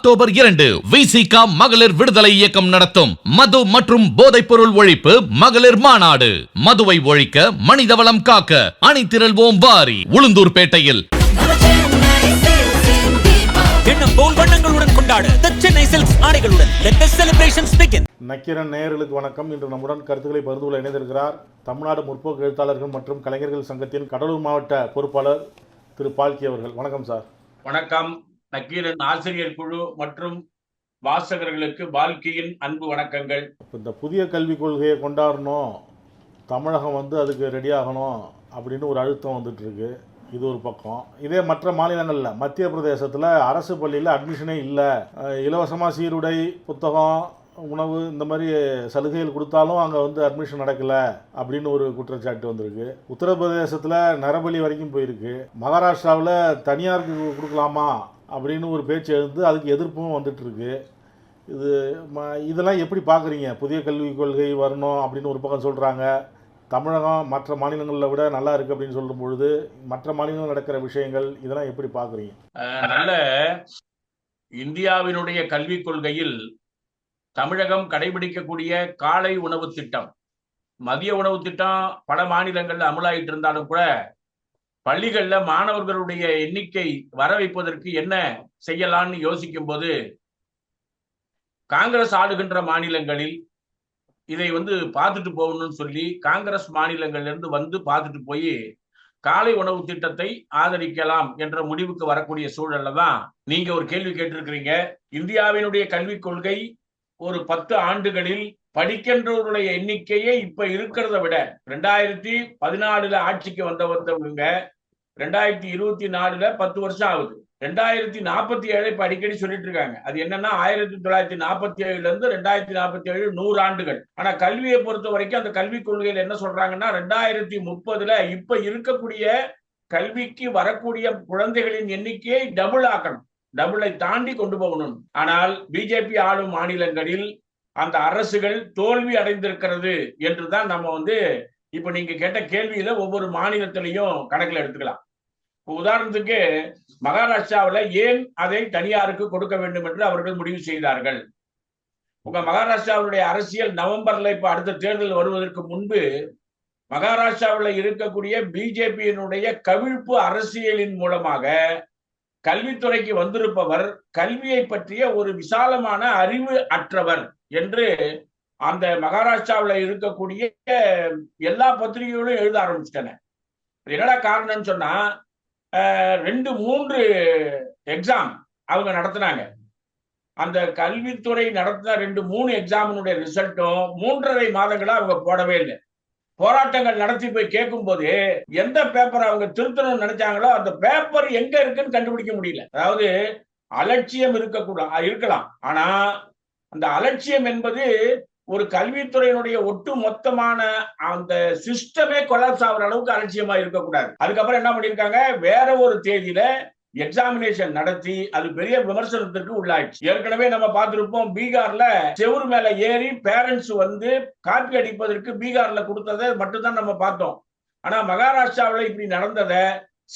October இரண்டு விசிகா மகளிர் விடுதலை இயக்கம் நடத்தும். மது மற்றும் போதைப் பொருள் ஒழிப்பு மகளிர் மாநாடு. மதுவை ஒழிக்க மனிதவளம் காக்க அணிதிரள்வோம் வாரி உளுந்தூர்பேட்டையில் நக்கிரன் நேயர்களுக்கு வணக்கம். இன்று நம்முடன் கருத்துக்களை பகிர்ந்து கொள்ள இணைந்திருக்கிறார் தமிழ்நாடு முற்போக்கு எழுத்தாளர்கள் மற்றும் கலைஞர்கள் சங்கத்தின் கடலூர் மாவட்ட பொறுப்பாளர் திரு பால்கி அவர்கள். வணக்கம் சார். வணக்கம். நக்கீரன் ஆசிரியர் குழு மற்றும் வாசகர்களுக்கு பால்கியின் அன்பு வணக்கங்கள். இப்போ இந்த புதிய கல்விக் கொள்கையை கொண்டாடணும் தமிழகம் வந்து அதுக்கு ரெடியாகணும் அப்படின்னு ஒரு அழுத்தம் வந்துட்டு இருக்கு இது ஒரு பக்கம். இதே மற்ற மாநிலங்களில் மத்திய பிரதேசத்தில் அரசு பள்ளியில் அட்மிஷனே இல்லை. இலவசமாக சீருடை புத்தகம் உணவு இந்த மாதிரி சலுகைகள் கொடுத்தாலும் அங்கே வந்து அட்மிஷன் நடக்கலை அப்படின்னு ஒரு குற்றச்சாட்டு வந்திருக்கு. உத்தரப்பிரதேசத்தில் நரபலி வரைக்கும் போயிருக்கு. மகாராஷ்டிராவில் தனியாருக்கு கொடுக்கலாமா அப்படின்னு ஒரு பேச்சு எழுந்து அதுக்கு எதிர்ப்பும் வந்துட்டுருக்கு. இது ம இதெல்லாம் எப்படி பார்க்குறீங்க புதிய கல்விக் கொள்கை வரணும் அப்படின்னு ஒரு பக்கம் சொல்கிறாங்க தமிழகம் மற்ற மாநிலங்களில் விட நல்லா இருக்குது அப்படின்னு சொல்லும் பொழுது மற்ற மாநிலங்கள் நடக்கிற விஷயங்கள் இதெல்லாம் எப்படி பார்க்குறீங்க நல்ல இந்தியாவினுடைய கல்விக் கொள்கையில் தமிழகம் கடைபிடிக்கக்கூடிய காலை உணவு திட்டம். மதிய உணவு திட்டம் பல மாநிலங்கள்ல அமலாயிட்டு இருந்தாலும் கூட பள்ளிகள்ல மாணவர்களுடைய எண்ணிக்கை வர வைப்பதற்கு என்ன செய்யலாம்னு யோசிக்கும் போது காங்கிரஸ் ஆளுகின்ற மாநிலங்களில் இதை வந்து பார்த்துட்டு போகணும்னு சொல்லி காங்கிரஸ் மாநிலங்களிலிருந்து வந்து பார்த்துட்டு போய் காலை உணவு திட்டத்தை ஆதரிக்கலாம் என்ற முடிவுக்கு வரக்கூடிய சூழல்ல தான் நீங்க ஒரு கேள்வி கேட்டிருக்கிறீங்க. இந்தியாவினுடைய கல்விக் கொள்கை ஒரு பத்து ஆண்டுகளில் படிக்கின்றவருடைய எண்ணிக்கையே இப்ப இருக்கிறத விட ரெண்டாயிரத்தி பதினாலுல ஆட்சிக்கு வந்த வந்தவங்க ரெண்டாயிரத்தி இருபத்தி நாலுல பத்து வருஷம் ஆகுது. ரெண்டாயிரத்தி நாற்பத்தி ஏழு இப்ப அடிக்கடி சொல்லிட்டு இருக்காங்க. அது என்னன்னா ஆயிரத்தி தொள்ளாயிரத்தி நாற்பத்தி ஏழுல இருந்து ரெண்டாயிரத்தி நாற்பத்தி ஏழு நூறு ஆண்டுகள் ஆனா கல்வியை பொறுத்த வரைக்கும் அந்த கல்விக் கொள்கையில என்ன சொல்றாங்கன்னா ரெண்டாயிரத்தி முப்பதுல இப்ப இருக்கக்கூடிய கல்விக்கு வரக்கூடிய குழந்தைகளின் எண்ணிக்கையை டபுள் ஆக்கணும். டபுளை தாண்டி கொண்டு போகணும். ஆனால் பிஜேபி ஆளும் மாநிலங்களில் அந்த அரசுகள் தோல்வி அடைந்திருக்கிறது என்றுதான் நம்ம வந்து இப்ப நீங்க கேட்ட கேள்வியில ஒவ்வொரு மாநிலத்திலையும் கணக்கில் எடுத்துக்கலாம். உதாரணத்துக்கு மகாராஷ்டிராவில் ஏன் அதை தனியாருக்கு கொடுக்க வேண்டும் என்று அவர்கள் முடிவு செய்தார்கள்? உங்க மகாராஷ்டிராவுடைய அரசியல் நவம்பர்ல இப்ப அடுத்த தேர்தல் வருவதற்கு முன்பு மகாராஷ்டிராவில் இருக்கக்கூடிய பிஜேபியினுடைய கவிழ்ப்பு அரசியலின் மூலமாக கல்வித்துறைக்கு வந்திருப்பவர் கல்வியை பற்றிய ஒரு விசாலமான அறிவு அற்றவர் என்று அந்த மகாராஷ்டிராவில் இருக்கக்கூடிய எல்லா பத்திரிகைகளும் எழுத ஆரம்பிச்சிட்டன. என்னடா காரணம்னு சொன்னா ரெண்டு மூன்று எக்ஸாம் அவங்க நடத்தினாங்க. அந்த கல்வித்துறை நடத்தின ரெண்டு மூணு எக்ஸாமினுடைய ரிசல்ட்டும் மூன்றரை மாதங்களா அவங்க போடவே இல்லை. போராட்டங்கள் நடத்தி போய் கேட்கும் போது எந்த பேப்பர் அவங்க திருத்தணும்னு நினைச்சாங்களோ அந்த பேப்பர் எங்க இருக்குன்னு கண்டுபிடிக்க முடியல. அதாவது அலட்சியம் இருக்கக்கூடாது இருக்கலாம். ஆனா அந்த அலட்சியம் என்பது ஒரு கல்வித்துறையினுடைய ஒட்டு மொத்தமான அந்த சிஸ்டமே கொலாப்ஸ் ஆகிற அளவுக்கு அலட்சியமா இருக்கக்கூடாது. அதுக்கப்புறம் என்ன பண்ணியிருக்காங்க? வேற ஒரு தேதியில எக்ஸாமினேஷன் நடத்தி அது பெரிய விமர்சனத்திற்கு உள்ளாயிடுச்சு. ஏற்கனவே நம்ம பார்த்திருப்போம் பீகார்ல செவுர் மேல ஏறி பேரண்ட்ஸ் வந்து காப்பி அடிப்பதற்கு பீகார்ல கொடுத்ததை மட்டும்தான் நம்ம பார்த்தோம். ஆனா மகாராஷ்டிராவில் இப்படி நடந்ததை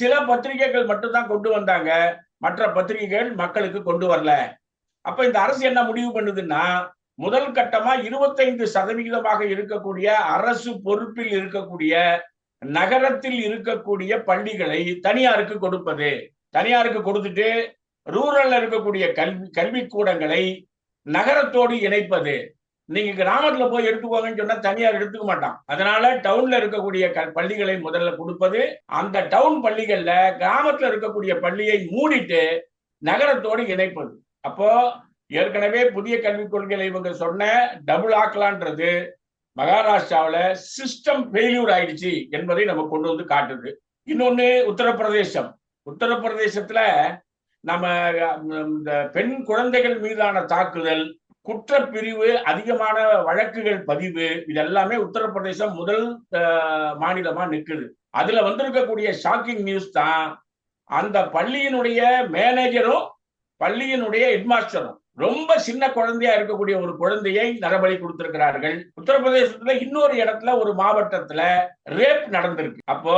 சில பத்திரிகைகள் மட்டும்தான் கொண்டு வந்தாங்க. மற்ற பத்திரிகைகள் மக்களுக்கு கொண்டு வரல. அப்ப இந்த அரசு என்ன முடிவு பண்ணுதுன்னா முதல் கட்டமா இருபத்தைந்து சதவிகிதமாக இருக்கக்கூடிய அரசு பொறுப்பில் இருக்கக்கூடிய நகரத்தில் இருக்கக்கூடிய பள்ளிகளை தனியாருக்கு கொடுப்பது. தனியாருக்கு கொடுத்துட்டு ரூரல்ல இருக்கக்கூடிய கல்வி கல்விக்கூடங்களை நகரத்தோடு இணைப்பது. நீங்க கிராமத்துல போய் எடுத்துக்கோங்கன்னு சொன்னா தனியார் எடுத்துக்க மாட்டான். அதனால டவுன்ல இருக்கக்கூடிய க- பள்ளிகளை முதல்ல கொடுப்பது. அந்த டவுன் பள்ளிகள்ல கிராமத்துல இருக்கக்கூடிய பள்ளியை மூடிட்டு நகரத்தோடு இணைப்பது. அப்போ ஏற்கனவே புதிய கல்விக் கொள்கையில இவங்க சொன்ன டபுள் ஆக்கலான்றது மகாராஷ்டிராவில் சிஸ்டம் ஃபெயில்யூர் ஆயிடுச்சு என்பதை நம்ம கொண்டு வந்து காட்டுது. இன்னொன்னு உத்தரப்பிரதேசம். உத்தரப்பிரதேசத்துல நம்ம இந்த பெண் குழந்தைகள் மீதான தாக்குதல் குற்றப்பிரிவு அதிகமான வழக்குகள் பதிவு இது எல்லாமே உத்தரப்பிரதேசம் முதல் மாநிலமா நிற்குது அதுல வந்திருக்கக்கூடிய ஷாக்கிங் நியூஸ் தான் அந்த பள்ளியினுடைய மேனேஜரும் பள்ளியினுடைய ஹெட்மாஸ்டரும் ரொம்ப சின்ன குழந்தையா இருக்கக்கூடிய ஒரு குழந்தையை நரபலி கொடுத்திருக்கிறார்கள். உத்தரப்பிரதேசத்துல இன்னொரு இடத்துல ஒரு மாவட்டத்துல ரேப் நடந்திருக்கு. அப்போ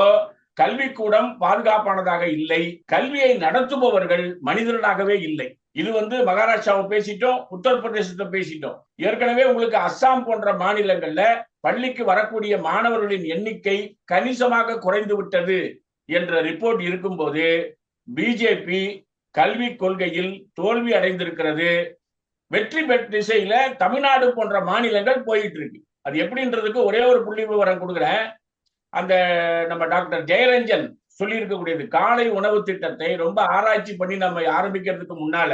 கல்விக்கூடம் பாதுகாப்பானதாக இல்லை. கல்வியை நடத்துபவர்கள் மனிதர்களாகவே இல்லை. இது வந்து மகாராஷ்டிராவை பேசிட்டோம் உத்தரப்பிரதேசத்தை பேசிட்டோம். ஏற்கனவே உங்களுக்கு அஸ்ஸாம் போன்ற மாநிலங்கள்ல பள்ளிக்கு வரக்கூடிய மாணவர்களின் எண்ணிக்கை கணிசமாக குறைந்து விட்டது என்ற ரிப்போர்ட் இருக்கும்போது பிஜேபி கல்வி கொள்கையில் தோல்வி அடைந்திருக்கிறது. வெற்றி பெற்ற திசையில தமிழ்நாடு போன்ற மாநிலங்கள் போயிட்டு இருக்கு அது எப்படின்றதுக்கு ஒரே ஒரு புள்ளி விவரம் கொடுக்குறேன். அந்த நம்ம டாக்டர் ஜெயரஞ்சன் சொல்லி இருக்கக்கூடியது காலை உணவு திட்டத்தை ரொம்ப ஆராய்ச்சி பண்ணி நம்ம ஆரம்பிக்கிறதுக்கு முன்னால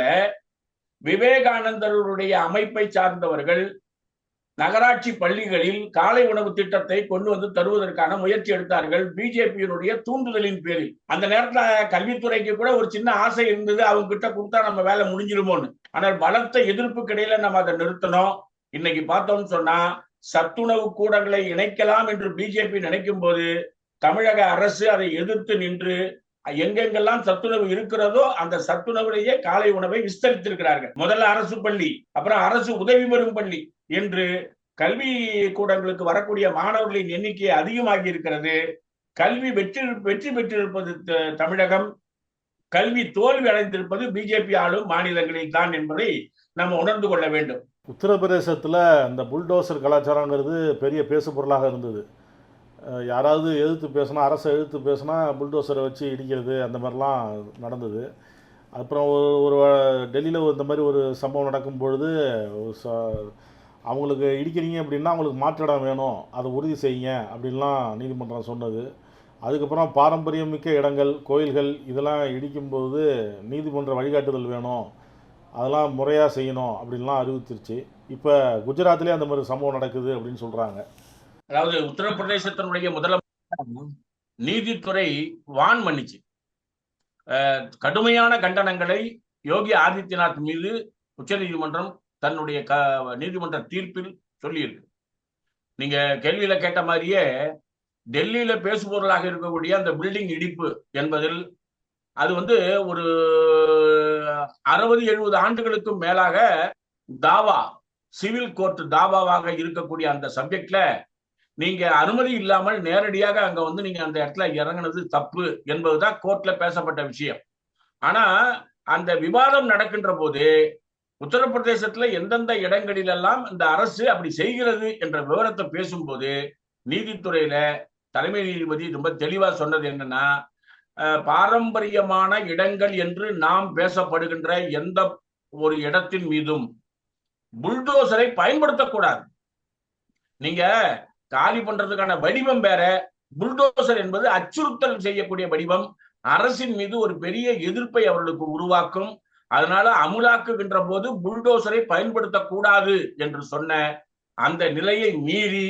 விவேகானந்தருடைய அமைப்பை சார்ந்தவர்கள் நகராட்சி பள்ளிகளில் காலை உணவு திட்டத்தை கொண்டு வந்து தருவதற்கான முயற்சி எடுத்தார்கள் பிஜேபியினுடைய தூண்டுதலின் பேரில். அந்த நேரத்துல கல்வித்துறைக்கு கூட ஒரு சின்ன ஆசை இருந்தது. அவங்க கிட்ட கொடுத்தா நம்ம வேலை முடிஞ்சிருமோன்னு. ஆனால் பலத்த எதிர்ப்புக்கு இடையில நம்ம அதை நிறுத்தணும். இன்னைக்கு பார்த்தோம்னு சொன்னா சத்துணவு கூடங்களை இணைக்கலாம் என்று பிஜேபி நினைக்கும் போது தமிழக அரசு அதை எதிர்த்து நின்று எங்கெங்கெல்லாம் சத்துணவு இருக்கிறதோ அந்த சத்துணவுலேயே காலை உணவை விஸ்தரித்திருக்கிறார்கள். முதல்ல அரசு பள்ளி அப்புறம் அரசு உதவி பெறும் பள்ளி. என்று கல்வி கூடங்களுக்கு வரக்கூடிய மாணவர்களின் எண்ணிக்கை அதிகமாகி இருக்கிறது. கல்வி வெற்றி வெற்றி பெற்றிருப்பது த- தமிழகம். கல்வி தோல்வி அடைந்திருப்பது பிஜேபி ஆளும் மாநிலங்களில் தான் என்பதை நம்ம உணர்ந்து கொள்ள வேண்டும். உத்தரப்பிரதேசத்தில் அந்த புல்டோசர் கலாச்சாரங்கிறது பெரிய பேசு பொருளாக இருந்தது. யாராவது எதிர்த்து பேசினா அரசை எதிர்த்து பேசினா புல்டோசரை வச்சு இடிக்கிறது அந்த மாதிரிலாம் நடந்தது. அப்புறம் ஒரு ஒரு டெல்லியில் இந்த மாதிரி ஒரு சம்பவம் நடக்கும் பொழுது ச அவங்களுக்கு இடிக்கிறீங்க அப்படின்னா அவங்களுக்கு மாற்றிடம் வேணும். அதை உறுதி செய்யுங்க அப்படின்லாம் நீதிமன்றம் சொன்னது. அதுக்கப்புறம் பாரம்பரியம் மிக்க இடங்கள் கோயில்கள் இதெல்லாம் இடிக்கும்போது நீதிமன்ற வழிகாட்டுதல் வேணும். அதெல்லாம் முறையாக செய்யணும் அப்படின்லாம் அறிவித்திருச்சு இப்போ குஜராத்லேயே அந்த மாதிரி சம்பவம் நடக்குது அப்படின்னு சொல்கிறாங்க அதாவது உத்தரப்பிரதேசத்தினுடைய முதலமைச்சர் நீதித்துறை வான் மன்னிச்சு. கடுமையான கண்டனங்களை யோகி ஆதித்யநாத் மீது உச்சநீதிமன்றம் தன்னுடைய க நீதிமன்ற தீர்ப்பில் சொல்லியிருக்கு. நீங்க கேள்வியில கேட்ட மாதிரியே டெல்லியில பேசுபொருளாக இருக்கக்கூடிய அந்த பில்டிங் இடிப்பு என்பதில் அது வந்து ஒரு அறுபது எழுபது ஆண்டுகளுக்கும் மேலாக தாவா சிவில் கோர்ட் தாவாவாக இருக்கக்கூடிய அந்த சப்ஜெக்ட்ல நீங்க அனுமதி இல்லாமல் நேரடியாக அங்க வந்து நீங்க அந்த இடத்துல இறங்குனது தப்பு என்பதுதான் கோர்ட்ல பேசப்பட்ட விஷயம். ஆனா அந்த விவாதம் நடக்கின்ற போது உத்தரப்பிரதேசத்துல எந்தெந்த இடங்களிலெல்லாம் இந்த அரசு அப்படி செய்கிறது என்ற விவரத்தை பேசும்போது நீதித்துறையில தலைமை நீதிபதி ரொம்ப தெளிவா சொன்னது என்னன்னா பாரம்பரியமான இடங்கள் என்று நாம் பேசப்படுகின்ற எந்த ஒரு இடத்தின் மீதும் புல்டோசரை பயன்படுத்தக்கூடாது. நீங்க காலி பண்றதுக்கான வடிவம் வேற. புல்டோசர் என்பது அச்சுறுத்தல் செய்யக்கூடிய வடிவம். அரசின் மீது ஒரு பெரிய எதிர்ப்பை அவர்களுக்கு உருவாக்கும். அதனால அமுலாக்குகின்ற போது புல்டோசரை பயன்படுத்தக்கூடாது என்று சொன்ன அந்த நிலையை மீறி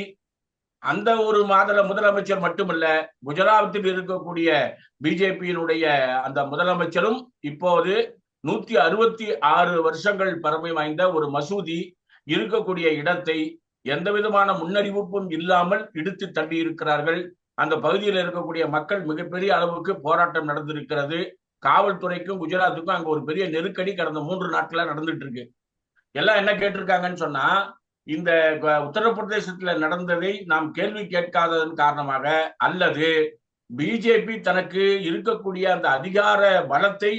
அந்த ஒரு மாதல முதலமைச்சர் மட்டுமல்ல குஜராத்தில் இருக்கக்கூடிய பிஜேபியினுடைய அந்த முதலமைச்சரும் இப்போது நூத்தி அறுபத்தி ஆறு வருஷங்கள் பரமை வாய்ந்த ஒரு மசூதி இருக்கக்கூடிய இடத்தை எந்த விதமான முன்னறிவிப்பும் இல்லாமல் இடித்து தள்ளி இருக்கிறார்கள் அந்த பகுதியில் இருக்கக்கூடிய மக்கள் மிகப்பெரிய அளவுக்கு போராட்டம் நடந்திருக்கிறது. காவல்துறைக்கும் குஜராத்துக்கும் அங்க ஒரு பெரிய நெருக்கடி கடந்த மூன்று நாட்களா நடந்துட்டு இருக்கு எல்லாம் என்ன கேட்டிருக்காங்கன்னு சொன்னா இந்த உத்தரப்பிரதேசத்துல நடந்ததை நாம் கேள்வி கேட்காததன் காரணமாக அல்லது பிஜேபி தனக்கு இருக்கக்கூடிய அந்த அதிகார பலத்தை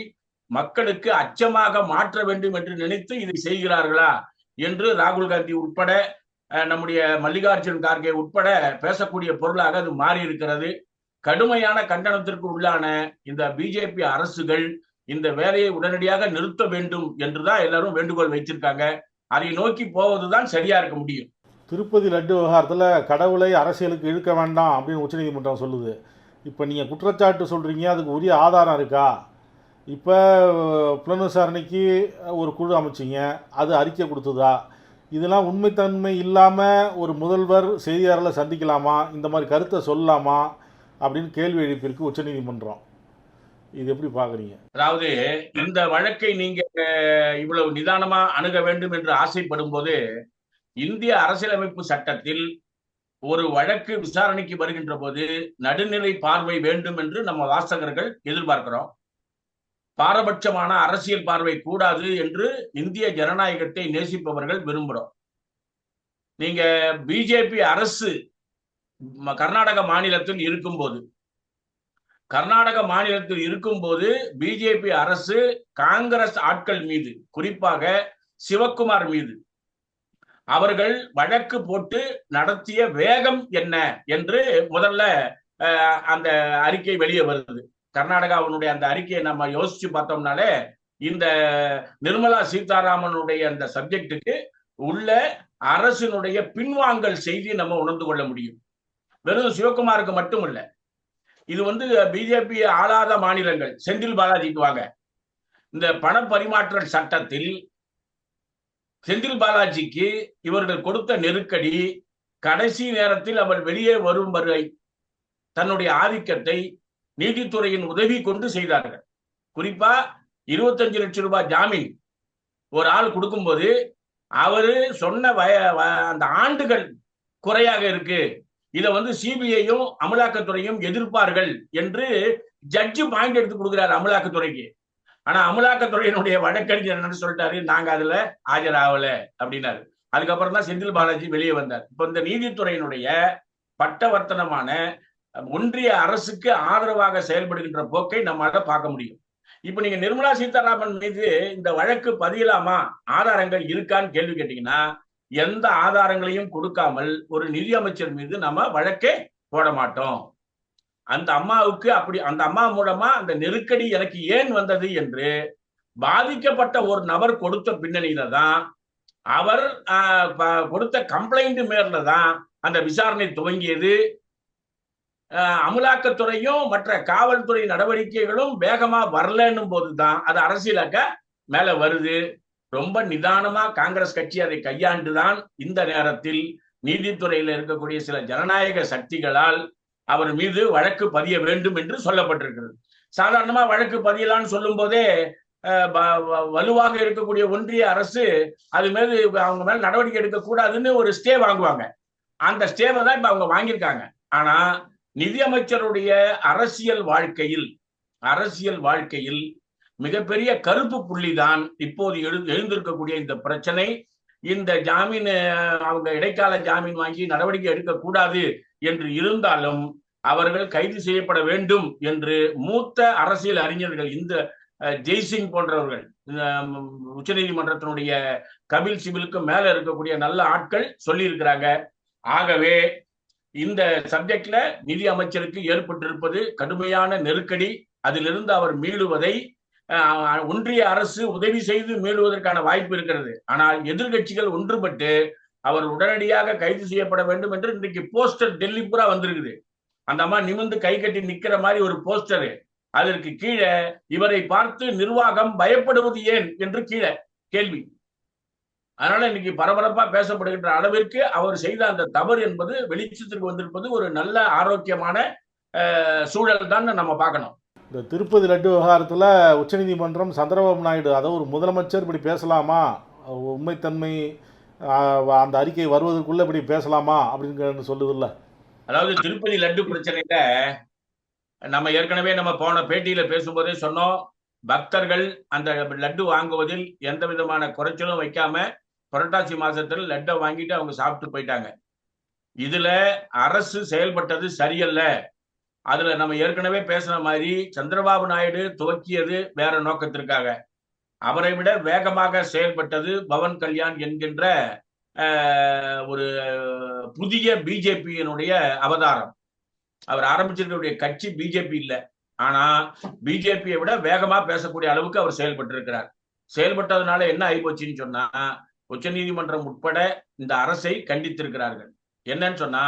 மக்களுக்கு அச்சமாக மாற்ற வேண்டும் என்று நினைத்து இதை செய்கிறார்களா என்று ராகுல் காந்தி உட்பட நம்முடைய மல்லிகார்ஜுன் கார்கே உட்பட பேசக்கூடிய பொருளாக அது மாறி இருக்கிறது கடுமையான கண்டனத்திற்கு உள்ளான இந்த பிஜேபி அரசுகள் இந்த வேலையை உடனடியாக நிறுத்த வேண்டும் என்றுதான் எல்லாரும் வேண்டுகோள் வச்சிருக்காங்க அதை நோக்கி போவதுதான் சரியா இருக்க முடியும். திருப்பதி லட்டு விவகாரத்தில் கடவுளை அரசியலுக்கு இழுக்க வேண்டாம் அப்படின்னு உச்சநீதிமன்றம் சொல்லுது. இப்போ நீங்கள் குற்றச்சாட்டு சொல்கிறீங்க அதுக்கு உரிய ஆதாரம் இருக்கா? இப்போ புலன் விசாரணைக்கு ஒரு குழு அமைச்சிங்க அது அறிக்கை கொடுத்ததா? இதெல்லாம் உண்மைத்தன்மை இல்லாமல் ஒரு முதல்வர் செய்தியாளர்களை சந்திக்கலாமா? இந்த மாதிரி கருத்தை சொல்லலாமா? அப்படின்னு கேள்வி எழுப்பியிருக்கு உச்சநீதிமன்றம். இது எப்படி பார்க்குறீங்க? அதாவது இந்த வழக்கை நீங்க இவ்வளவு நிதானமா அணுக வேண்டும் என்று ஆசைப்படும் போது இந்திய அரசியலமைப்பு சட்டத்தில் ஒரு வழக்கு விசாரணைக்கு வருகின்ற போது நடுநிலை பார்வை வேண்டும் என்று நம்ம வாசகர்கள் எதிர்பார்க்கிறோம். பாரபட்சமான அரசியல் பார்வை கூடாது என்று இந்திய ஜனநாயகத்தை நேசிப்பவர்கள் விரும்புகிறோம் நீங்க பிஜேபி அரசு கர்நாடக மாநிலத்தில் இருக்கும்போது கர்நாடக மாநிலத்தில் இருக்கும்போது பிஜேபி அரசு காங்கிரஸ் ஆட்கள் மீது குறிப்பாக சிவக்குமார் மீது அவர்கள் வழக்கு போட்டு நடத்திய வேகம் என்ன என்று முதல்ல அந்த அறிக்கை வெளியே வருது. கர்நாடகாவினுடைய அந்த அறிக்கையை நம்ம யோசிச்சு பார்த்தோம்னாலே இந்த நிர்மலா சீதாராமனுடைய அந்த சப்ஜெக்டுக்கு உள்ள அரசினுடைய பின்வாங்கல் செய்தி நம்ம உணர்ந்து கொள்ள முடியும். வெறும் சிவகுமாருக்கு மட்டும் இல்ல இது வந்து பிஜேபி ஆளாத மாநிலங்கள் செந்தில் பாலாஜிக்கு வாங்க. இந்த பண பரிமாற்ற சட்டத்தில் செந்தில் பாலாஜிக்கு இவர்கள் கொடுத்த நெருக்கடி கடைசி நேரத்தில் அவர் வெளியே வரும் வரை தன்னுடைய ஆதிக்கத்தை நீதித்துறையின் உதவி கொண்டு செய்தார்கள். குறிப்பா இருபத்தஞ்சு லட்சம் ரூபாய் ஜாமீன் ஒரு ஆள் கொடுக்கும்போது அவரு சொன்ன வய வ- அந்த ஆண்டுகள் குறையாக இருக்கு. இத வந்து சிபிஐயும் அமலாக்கத்துறையும் எதிர்ப்பார்கள் என்று ஜட்ஜு பாயிண்ட் எடுத்து கொடுக்கிறாரு அமலாக்கத்துறைக்கு. ஆனா அமலாக்கத்துறையினுடைய வழக்கறிஞர் என்னன்னு சொல்லிட்டாரு நாங்க அதுல ஆஜராகல அப்படின்னாரு. அதுக்கப்புறம் தான் செந்தில் பாலாஜி வெளியே வந்தார். இப்ப இந்த நீதித்துறையினுடைய பட்டவர்த்தனமான ஒன்றிய அரசுக்கு ஆதரவாக செயல்படுகின்ற போக்கை நம்மளால பார்க்க முடியும். இப்ப நீங்க நிர்மலா சீதாராமன் மீது இந்த வழக்கு பதியலாமா? ஆதாரங்கள் இருக்கான்னு கேள்வி கேட்டீங்கன்னா எந்த ஆதாரங்களையும் கொடுக்காமல் ஒரு நிதியமைச்சர் மீது நம்ம வழக்கே போட மாட்டோம். அந்த அம்மாவுக்கு அப்படி அந்த அம்மா மூலமா அந்த நெருக்கடி எனக்கு ஏன் வந்தது என்று பாதிக்கப்பட்ட ஒரு நபர் கொடுத்த பின்னணியில தான் அவர் கொடுத்த கம்ப்ளைண்ட் மேல தான் அந்த விசாரணை துவங்கியது. அமலாக்கத்துறையும் மற்ற காவல்துறை நடவடிக்கைகளும் வேகமா வரலன்னும் போதுதான் அது அரசியலாக்க மேல வருது. ரொம்ப நிதானமா காங்கிரஸ் கட்சி அதை கையாண்டுதான் இந்த நேரத்தில் நீதித்துறையில இருக்கக்கூடிய சில ஜனநாயக சக்திகளால் அவர் மீது வழக்கு பதிய வேண்டும் என்று சொல்லப்பட்டிருக்கிறது. சாதாரணமா வழக்கு பதியலான்னு சொல்லும் போதே வ- வலுவாக இருக்கக்கூடிய ஒன்றிய அரசு அது மீது அவங்க மேல நடவடிக்கை எடுக்க கூடாதுன்னு ஒரு ஸ்டே வாங்குவாங்க. அந்த ஸ்டேவை தான் இப்ப அவங்க வாங்கியிருக்காங்க. ஆனா நிதியமைச்சருடைய அரசியல் வாழ்க்கையில் அரசியல் வாழ்க்கையில் மிகப்பெரிய கருப்பு புள்ளிதான் இப்போது எழு எழுந்திருக்கக்கூடிய இந்த பிரச்சனை. இந்த ஜாமீன் அவங்க இடைக்கால ஜாமீன் வாங்கி நடவடிக்கை எடுக்கக்கூடாது என்று இருந்தாலும் அவர்கள் கைது செய்யப்பட வேண்டும் என்று மூத்த அரசியல் அறிஞர்கள் இந்த ஜெய்சிங் போன்றவர்கள் உச்ச நீதிமன்றத்தினுடைய கபில் சிபிலுக்கு மேல இருக்கக்கூடிய நல்ல ஆட்கள் சொல்லியிருக்கிறாங்க. ஆகவே இந்த சப்ஜெக்ட்ல நிதி அமைச்சருக்கு ஏற்பட்டிருப்பது கடுமையான நெருக்கடி. அதிலிருந்து அவர் மீளுவதை ஒன்றிய அரசு உதவி செய்து மீளுவதற்கான வாய்ப்பு இருக்கிறது. ஆனால் எதிர்க்கட்சிகள் ஒன்றுபட்டு அவர் உடனடியாக கைது செய்யப்பட வேண்டும் என்று இன்றைக்கு போஸ்டர் டெல்லி பூரா வந்திருக்குது. அந்த அம்மா நிமிர்ந்து கை கட்டி நிக்கிற மாதிரி ஒரு போஸ்டர். அதற்கு கீழே இவரை பார்த்து நிர்வாகம் பயப்படுவது ஏன் என்று கீழே கேள்வி. அதனால இன்னைக்கு பரபரப்பா பேசப்படுகின்ற அளவிற்கு அவர் செய்த அந்த தவறு என்பது வெளிச்சத்திற்கு வந்திருப்பது ஒரு நல்ல ஆரோக்கியமான சூழல் தான் நம்ம பார்க்கணும். இந்த திருப்பதி லட்டு விவகாரத்தில் உச்சநீதிமன்றம் சந்திரபாபு நாயுடு அதாவது ஒரு முதலமைச்சர் இப்படி பேசலாமா? உண்மைத்தன்மை அந்த அறிக்கை வருவதற்குள்ள இப்படி பேசலாமா? அப்படின்னு சொல்லுதில்ல. அதாவது திருப்பதி லட்டு பிரச்சனையில நம்ம ஏற்கனவே நம்ம போன பேட்டியில பேசும்போதே சொன்னோம் பக்தர்கள் அந்த லட்டு வாங்குவதில் எந்த விதமான குறைச்சலும் வைக்காம புரட்டாசி மாசத்துல லெட்டை வாங்கிட்டு அவங்க சாப்பிட்டு போயிட்டாங்க. இதுல அரசு செயல்பட்டது சரியல்ல. அதுல நம்ம ஏற்கனவே பேசின மாதிரி சந்திரபாபு நாயுடு துவக்கியது வேற நோக்கத்திற்காக. அவரை விட வேகமாக செயல்பட்டது பவன் கல்யாண் என்கின்ற ஆஹ், ஒரு புதிய பிஜேபியினுடைய அவதாரம். அவர் ஆரம்பிச்சிருக்கக்கூடிய கட்சி பிஜேபி இல்லை. ஆனா பிஜேபியை விட வேகமா பேசக்கூடிய அளவுக்கு அவர் செயல்பட்டு இருக்கிறார் செயல்பட்டதுனால என்ன ஆயிப்போச்சுன்னு சொன்னா உச்சநீதிமன்றம் உட்பட இந்த அரசை கண்டித்திருக்கிறார்கள். என்னன்னு சொன்னா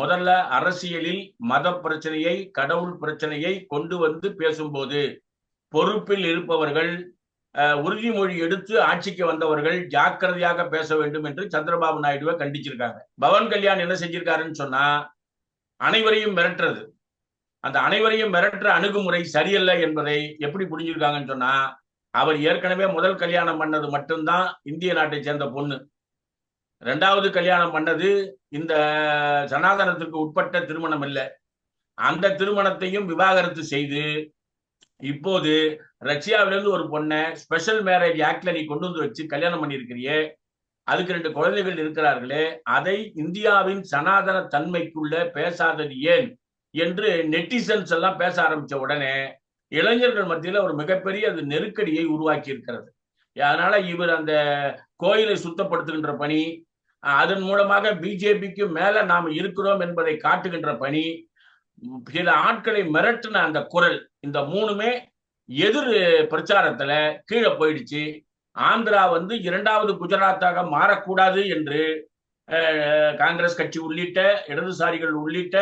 முதல்ல அரசியலில் மத பிரச்சனையை கடவுள் பிரச்சனையை கொண்டு வந்து பேசும்போது பொறுப்பில் இருப்பவர்கள் உறுதிமொழி எடுத்து ஆட்சிக்கு வந்தவர்கள் ஜாக்கிரதையாக பேச வேண்டும் என்று சந்திரபாபு நாயுடுவை கண்டிச்சிருக்காங்க. பவன் கல்யாண் என்ன செஞ்சிருக்காருன்னு சொன்னா அனைவரையும் மிரட்டுறது. அந்த அனைவரையும் மிரட்டுற அணுகுமுறை சரியல்ல என்பதை எப்படி புரிஞ்சிருக்காங்கன்னு சொன்னா அவர் ஏற்கனவே முதல் கல்யாணம் பண்ணது மட்டும்தான் இந்திய நாட்டை சேர்ந்த பொண்ணு. ரெண்டாவது கல்யாணம் பண்ணது இந்த சனாதனத்திற்கு உட்பட்ட திருமணம் இல்லை அந்த திருமணத்தையும் விவாகரத்து செய்து இப்போது ரஷ்யாவிலிருந்து ஒரு பொண்ணை ஸ்பெஷல் மேரேஜ் ஆக்ட்ல நீ கொண்டு வந்து வச்சு கல்யாணம் பண்ணியிருக்கிறியே அதுக்கு ரெண்டு குழந்தைகள் இருக்கிறார்களே அதை இந்தியாவின் சனாதன தன்மைக்குள்ள பேசாதது ஏன்? என்று நெட்டிசன்ஸ் எல்லாம் பேச ஆரம்பிச்ச உடனே இளைஞர்கள் மத்தியில ஒரு மிகப்பெரிய அது நெருக்கடியை உருவாக்கி இருக்கிறது அதனால இவர் அந்த கோயிலை சுத்தப்படுத்துகின்ற பணி அதன் மூலமாக பிஜேபிக்கு மேல நாம் இருக்கிறோம் என்பதை காட்டுகின்ற பணி சில ஆட்களை மிரட்டின அந்த குரல் இந்த மூணுமே எதிர் பிரச்சாரத்துல கீழே போயிடுச்சு. ஆந்திரா வந்து இரண்டாவது குஜராத்தாக மாறக்கூடாது என்று காங்கிரஸ் கட்சி உள்ளிட்ட இடதுசாரிகள் உள்ளிட்ட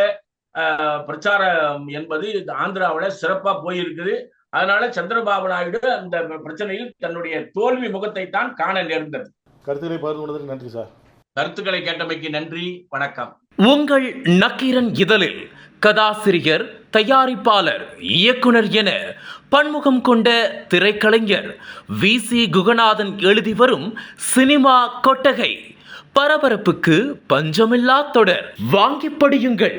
பிரச்சாரம் என்பது இந்த ஆந்திராவுல சிறப்பா போயிருக்குது. அதனால சந்திரபாபு நாயுடு அந்த பிரச்சனையில் தன்னுடைய தோல்வி முகத்தை தான் காண நேர்ந்தது. கருத்துக்களை பகிர்ந்து கொண்டதற்கு நன்றி சார். கருத்துக்களை கேட்டமைக்கு நன்றி வணக்கம். உங்கள் நக்கீரன் இதழில் கதாசிரியர் தயாரிப்பாளர் இயக்குனர் என பன்முகம் கொண்ட திரைக்கலைஞர் வி. சி. குகநாதன் எழுதி வரும் சினிமா கொட்டகை பரபரப்புக்கு பஞ்சமில்லா தொடர். வாங்கி படியுங்கள்.